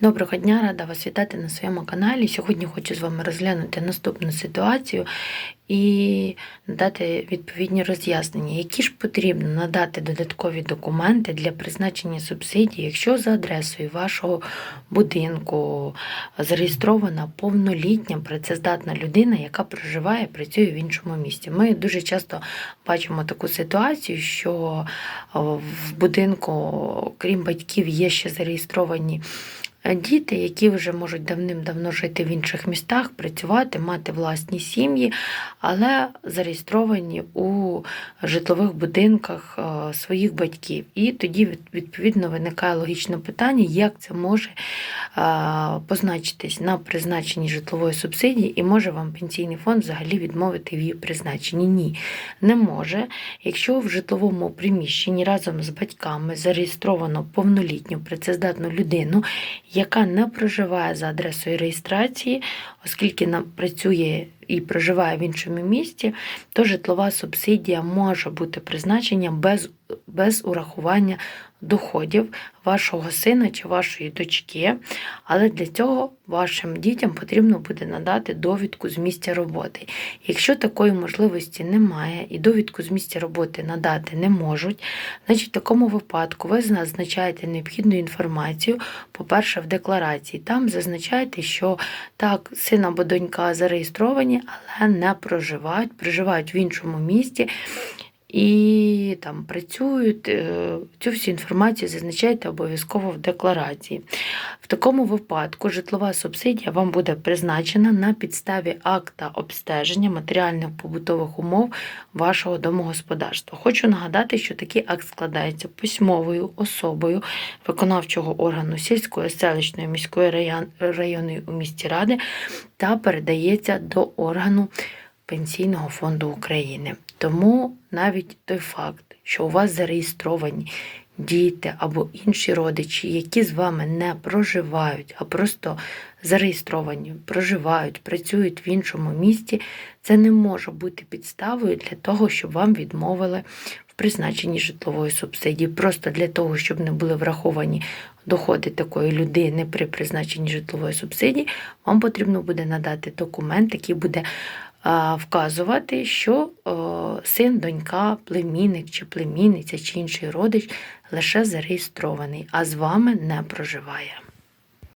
Доброго дня, рада вас вітати на своєму каналі. Сьогодні хочу з вами розглянути наступну ситуацію і надати відповідні роз'яснення, які ж потрібно надати додаткові документи для призначення субсидій, якщо за адресою вашого будинку зареєстрована повнолітня працездатна людина, яка проживає працює в іншому місті. Ми дуже часто бачимо таку ситуацію, що в будинку, крім батьків, є ще зареєстровані діти, які вже можуть давним-давно жити в інших містах, працювати, мати власні сім'ї, але зареєстровані у житлових будинках е, своїх батьків. І тоді відповідно виникає логічне питання, як це може е, позначитись на призначенні житлової субсидії, і може вам пенсійний фонд взагалі відмовити в її призначенні? Ні, не може. Якщо в житловому приміщенні разом з батьками зареєстровано повнолітню працездатну людину, яка не проживає за адресою реєстрації, оскільки працює і проживає в іншому місті, то житлова субсидія може бути призначена без, без урахування доходів вашого сина чи вашої дочки, але для цього вашим дітям потрібно буде надати довідку з місця роботи. Якщо такої можливості немає і довідку з місця роботи надати не можуть, значить в такому випадку ви зазначаєте необхідну інформацію, по-перше, в декларації. Там зазначаєте, що так, син або донька зареєстровані, але не проживають, проживають в іншому місті. І там працюють, е, цю всю інформацію зазначайте обов'язково в декларації. В такому випадку житлова субсидія вам буде призначена на підставі акта обстеження матеріальних побутових умов вашого домогосподарства. Хочу нагадати, що такий акт складається письмовою особою виконавчого органу сільської, селищної, міської район- районної у місті ради та передається до органу Пенсійного фонду України. Тому навіть той факт, що у вас зареєстровані діти або інші родичі, які з вами не проживають, а просто зареєстровані, проживають, працюють в іншому місті, це не може бути підставою для того, щоб вам відмовили в призначенні житлової субсидії. Просто для того, щоб не були враховані доходи такої людини при призначенні житлової субсидії, вам потрібно буде надати документ, який буде вказувати, що син, донька, племінник чи племінниця чи інший родич лише зареєстрований, а з вами не проживає.